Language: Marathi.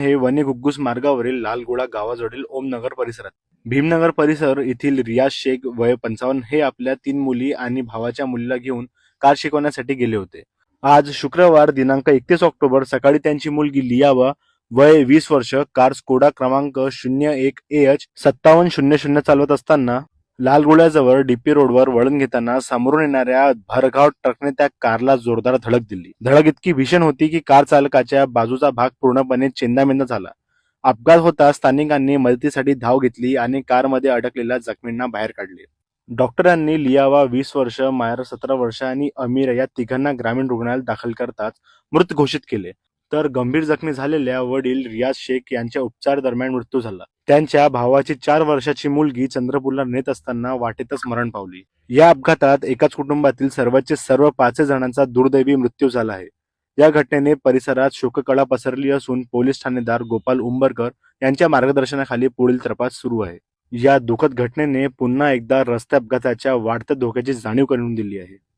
हे वनी घुग्गुस मार्गावरील लालगुडा गावाजवळील ओमनगर परिसरात. भीमनगर परिसर येथील रियाज शेख वय पंचावन्न हे आपल्या तीन मुली आणि भावाच्या मुलीला घेऊन कार शिकवण्यासाठी गेले होते. आज शुक्रवार दिनांक एकतीस ऑक्टोबर सकाळी त्यांची मुलगी लियावा वय वीस वर्ष कार स्कोडा क्रमांक शून्य एक एच सत्तावन्न शून्य शून्य चालवत असताना लालगुड्याजवळ डीपी रोडवर वळण घेताना समोरून येणाऱ्या भरघाव ट्रकने त्या कारला जोरदार धडक दिली. धडक इतकी भीषण होती की कार चालकाच्या बाजूचा भाग पूर्णपणे चेंदामेंदा झाला. अपघात होता स्थानिकांनी मदतीसाठी धाव घेतली आणि कारमध्ये अडकलेल्या जखमींना बाहेर काढले. डॉक्टरांनी लियावा वीस वर्ष मायर सतरा वर्ष आणि अमीर या तिघांना ग्रामीण रुग्णालयात दाखल करताच मृत घोषित केले. तर गंभीर जखमी झालेल्या वडील रियाज शेख यांच्या उपचार दरम्यान मृत्यू झाला. त्यांच्या भावाची चार वर्षाची मुलगी चंद्रपूरला नेत असताना वाटेतच मरण पावली. या अपघातात एकाच कुटुंबातील सर्वचे सर्व पाच जणांचा दुर्दैवी मृत्यू झाला आहे. या घटनेने परिसरात शोककळा पसरली असून पोलीस ठाणेदार गोपाल उंबरकर यांच्या मार्गदर्शनाखाली पुढील तपास सुरू आहे. या दुःखद घटनेने पुन्हा एकदा रस्ते अपघाताच्या वाढत्या धोक्याची जाणीव करून दिली आहे.